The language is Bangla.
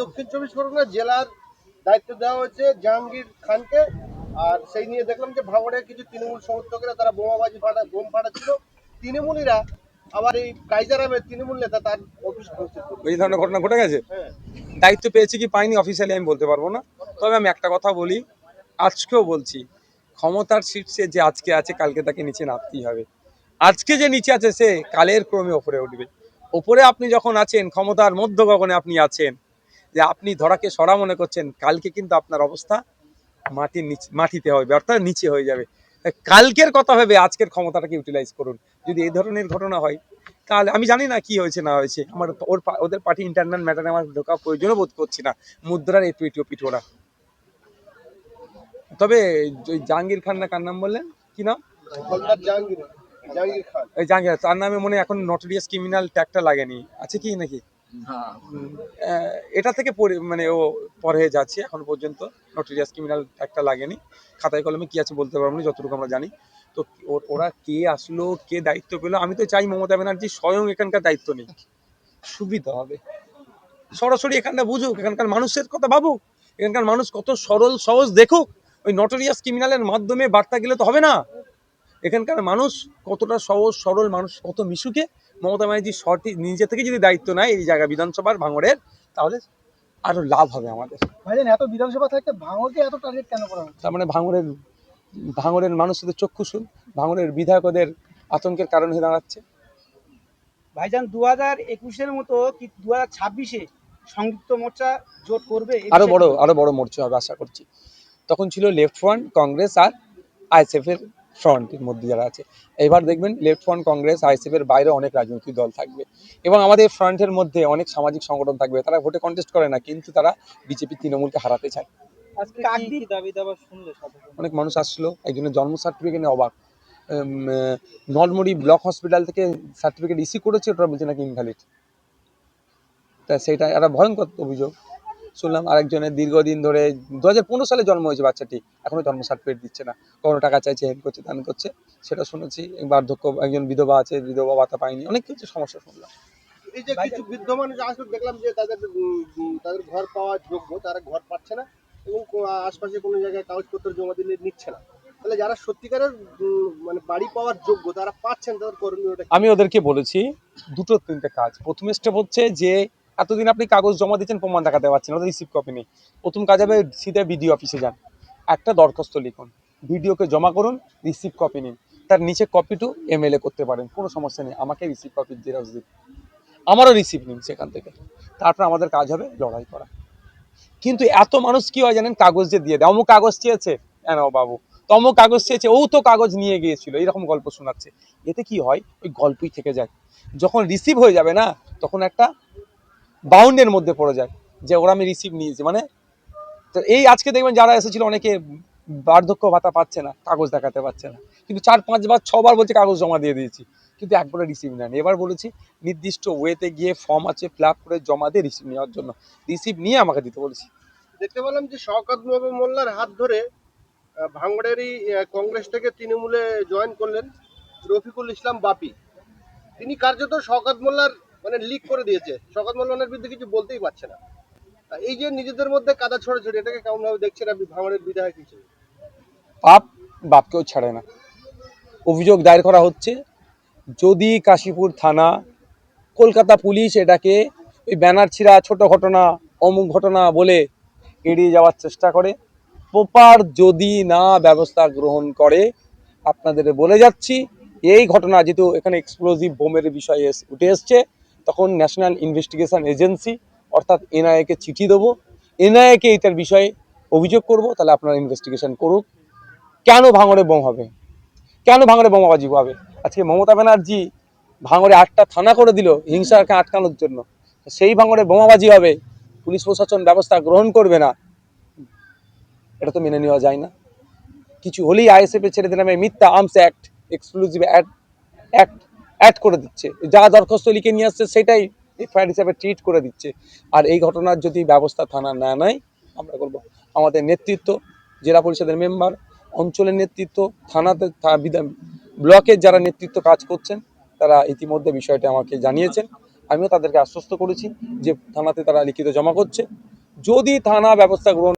দক্ষিণ চব্বিশ পরগনা জেলার দায়িত্ব দেওয়া হয়েছে জাহাঙ্গীর খানকে। আর সেই নিয়ে দেখলাম যে ভাঙড়ের কিছু তৃণমূল সমর্থকেরা তারা বোমাবাজি ফাটা বোম ফাটাচ্ছিল। তৃণমূলীরা আবার এই কাইজারামের তৃণমূল নেতা তার অফিস এই ধরনের ঘটনা ঘটে গেছে? হ্যাঁ। দায়িত্ব পেয়েছি কি পাইনি? অফিসিয়ালি আমি বলতে পারব না। তবে আমি একটা কথা বলি আজকেও বলছি ক্ষমতার শীর্ষে যে আজকে আছে কালকে তাকে নিচে নামতেই হবে। আজকে যে নিচে আছে সে কালের ক্রমে ওপরে উঠবে। ওপরে আপনি যখন আছেন ক্ষমতার মধ্য গগনে আপনি আছেন যে আপনি ধরাকে সরা মনে করছেন কালকে কিন্তু আপনার অবস্থা মাটির নিচে মাটিতে হবে অর্থাৎ নিচে হয়ে যাবে। কালকের কথা ভেবে আজকের ক্ষমতাটাকে ইউটিলাইজ করুন। যদি এই ধরনের ঘটনা হয় তাহলে আমি জানি না কি হয়েছে না হয়েছে। আমার ওর ওদের পার্টি ইন্টারনাল ম্যাটারে আমার ঢোকা প্রয়োজনও বোধ করছি না। মুদ্রার এই পিটিও পিঠোরা। তবে ওই জাহাঙ্গীর খান না কার নাম বললেন? কি নাম? জাহাঙ্গীর জাহাঙ্গীর খান। জাহাঙ্গীর তার নামে মনে হয় এখন নটোরিয়াস ক্রিমিনাল ট্যাগটা লাগেনি। আছে কি নাকি? এটা থেকে মানে ও পরে যাচ্ছে, এখন পর্যন্ত নটোরিয়াস ক্রিমিনাল ট্যাগটা লাগেনি। খাতায় কলমে কি আছে বলতে পারব না, যতটুকু আমরা জানি। তো ওরা কে আসলো, কে দায়িত্ব পেল, আমি তো চাই মমতা ব্যানার্জি স্বয়ং এখানকার দায়িত্ব নেই সুবিধা হবে। সরাসরি এখানটা বুঝুক, এখানকার মানুষের কথা ভাবুক, এখানকার মানুষ কত সরল, সহজ দেখুক। ওই নটোরিয়াস ক্রিমিনালের মাধ্যমে বার্তা গেলে তো হবে না। এখানকার মানুষ কতটা সহজ সরল মানুষ কত মিশুকে? মমতা ব্যানার্জি সঠিক নিজে থেকে যদি দায়িত্ব নেয় এই জায়গা বিধানসভার ভাঙড়ের তাহলে আরও লাভ হবে আমাদের। ভাইজান এত বিধানসভা থাকতে ভাঙরকে এত টার্গেট কেন করা হচ্ছে? তার মানে ভাঙড়ের ভাঙড়ের মানুষদের চক্ষুশুল ভাঙড়ের বিধায়কদের আতঙ্কের কারণ হয়ে দাঁড়াচ্ছে। ভাইজান দু হাজার একুশের মতো কি দু হাজার ছাব্বিশে সংযুক্ত মোর্চা জোট করবে আরও বড় আরও বড় মোর্চা হবে আশা করছি। তখন ছিল লেফট ফ্রন্ট কংগ্রেস আর আইএসএফ এর ফ্রন্টের মধ্যে যারা আছে। এবার দেখবেন লেফট ফ্রন্ট কংগ্রেস আইএসএফ এর বাইরে অনেক রাজনৈতিক দল থাকবে। এবং আমাদের ফ্রন্টের মধ্যে অনেক সামাজিক সংগঠন থাকবে। তারা ভোটে কন্টেস্ট করে না কিন্তু তারা বিজেপি তৃণমূলকে হারাতে চায়। অনেক মানুষ আসলো একজনের জন্ম সার্টিফিকেট নিয়ে অবাক। নলমুড়ি ব্লক হসপিটাল থেকে সার্টিফিকেট ইস্যু করেছে ওটা বলছে নাকি ইনভ্যালিড তা সেটা একটা ভয়ঙ্কর অভিযোগ। শুনলাম আরেকজনের দীর্ঘদিন ধরে দু হাজার পনেরো সালে জন্ম হয়েছে বাচ্চাটি এখনও জন্ম সার্টিফিকেট দিচ্ছে না। কোনো টাকা চাইছে হেল্প করছে দান করছে সেটা শুনেছি। বার্ধক্য একজন বিধবা আছে বিধবা ভাতা পায়নি অনেক কিছু সমস্যা শুনলাম। এই যে কিছু বৃদ্ধ মানুষ আসলে দেখলাম যে তাদের তাদের ঘর পাওয়ার যোগ্য তারা ঘর পাচ্ছে না এবং আশপাশে কোনো জায়গায় কাগজপত্র জমা দিলে নিচ্ছে না। তাহলে যারা সত্যিকারের মানে বাড়ি পাওয়ার যোগ্য তারা পাচ্ছেন তাদের করণীয়টা আমি ওদেরকে বলেছি দুটো তিনটে কাজ। প্রথম স্টেপ হচ্ছে যে এতদিন আপনি কাগজ জমা দিচ্ছেন, প্রমাণ দেখাতে পারছেন ওদের রিসিভ কপি নেই। প্রথম কাজ হবে সিধা বিডিও অফিসে যান। একটা দরখাস্ত লিখুন ভিডিওকে জমা করুন রিসিভ কপি নিন। তার নিচে কপি টু এমএলএ করতে পারেন, কোনো সমস্যা নেই, আমাকে রিসিভ কপি জেরক্স দিন আমারও রিসিভ নিন সেখান থেকে। তারপর আমাদের কাজ হবে লড়াই করা। কিন্তু এত মানুষ কি হয় জানেন, কাগজ যে দিয়ে দেয়। অমুক কাগজ চেয়েছে হ্যাঁ বাবু। তমুক কাগজ চেয়েছে, ও তো কাগজ নিয়ে গিয়েছিল, এরকম গল্প শোনাচ্ছে। এতে কি হয়? ওই গল্পই থেকে যায়। যখন রিসিভ হয়ে যাবে না, তখন একটা বাউন্ডের মধ্যে পড়ে যায়, যে ওরা আমি রিসিভ নিয়েছি মানে তো এই আজকে দেখবেন যারা এসেছিল অনেকে বার্ধক্য ভাতা পাচ্ছে না, কাগজ দেখাতে পারছে না। কিন্তু চার পাঁচবার ছবার বলছে কাগজ জমা দিয়ে দিয়েছি, কিন্তু একবারে রিসিভ নেন এবার বলেছি, নির্দিষ্ট ওয়েতে গিয়ে ফর্ম আছে ফিল করে জমা দিয়ে রিসিভ নেওয়ার জন্য। রিসিভ নিয়ে আমাকে দিতে বলেছি। দেখতে পেলাম যে শওকত মোহাম্মদ মোল্লার হাত ধরে ভাঙড়েরই কংগ্রেস থেকে তৃণমূলে জয়েন করলেন রফিকুল ইসলাম বাপি। তিনি কার্যত শওকত মোল্লার মানে লিক করে দিয়েছে। শওকত মোল্লার বিরুদ্ধে কিছু বলতেই পারছে না। এই যে নিজেদের মধ্যে কাদা ছড়াছড়ি, এটাকে কেমন ভাবে দেখছেন আপনি? ভাঙড়ের বিধায়ক হিসেবে। বাপ বাপকেও ছাড়ে না। অভিযোগ দায়ের করা হচ্ছে, যদি কাশীপুর থানা, কলকাতা পুলিশ এটাকে ওই ব্যানার ছিঁড়া ছোট ঘটনা, অমুক ঘটনা বলে এড়িয়ে যাওয়ার চেষ্টা করে, প্রপার যদি না ব্যবস্থা গ্রহণ করে, আপনাদের বলে যাচ্ছি, এই ঘটনা যেহেতু এখানে এক্সপ্লোজিভ বোমের বিষয়ে উঠে এসছে তখন ন্যাশনাল ইনভেস্টিগেশন এজেন্সি, অর্থাৎ এনআইএকে চিঠি দেবো। এনআইএকে এটার বিষয়ে অভিযোগ করব, তাহলে আপনারা ইনভেস্টিগেশন করুক কেন ভাঙড়ে বোম হবে? কেন ভাঙড়ে বোমাবাজি হবে আজকে মমতা ব্যানার্জি ভাঙড়ে আটটা থানা করে দিল, হিংসাকে আটকানোর জন্য। সেই ভাঙড়ে বোমাবাজি হবে, পুলিশ প্রশাসন ব্যবস্থা গ্রহণ করবে না। এটা তো মেনে নেওয়া যায় না। কিছু হলেই আইএসএফ ছেড়ে দিলাম মিথ্যা arms act exclusive act add করে দিচ্ছে। যা দরখাস্ত লিখে নিয়ে আসছে, সেটাই এফআইআর হিসাবে ট্রিট করে দিচ্ছে। আর এই ঘটনার যদি ব্যবস্থা থানা না নেয়, আমরা করব। আমাদের নেতৃত্ব, জেলা পরিষদের মেম্বার অঞ্চলের নেতৃত্ব, থানাতে ব্লকের যারা নেতৃত্ব কাজ করছেন, তারা ইতিমধ্যে বিষয়টা আমাকে জানিয়েছেন। আমিও তাদেরকে আশ্বস্ত করেছি যে থানাতে তারা লিখিত জমা করছে। যদি থানা ব্যবস্থা গ্রহণ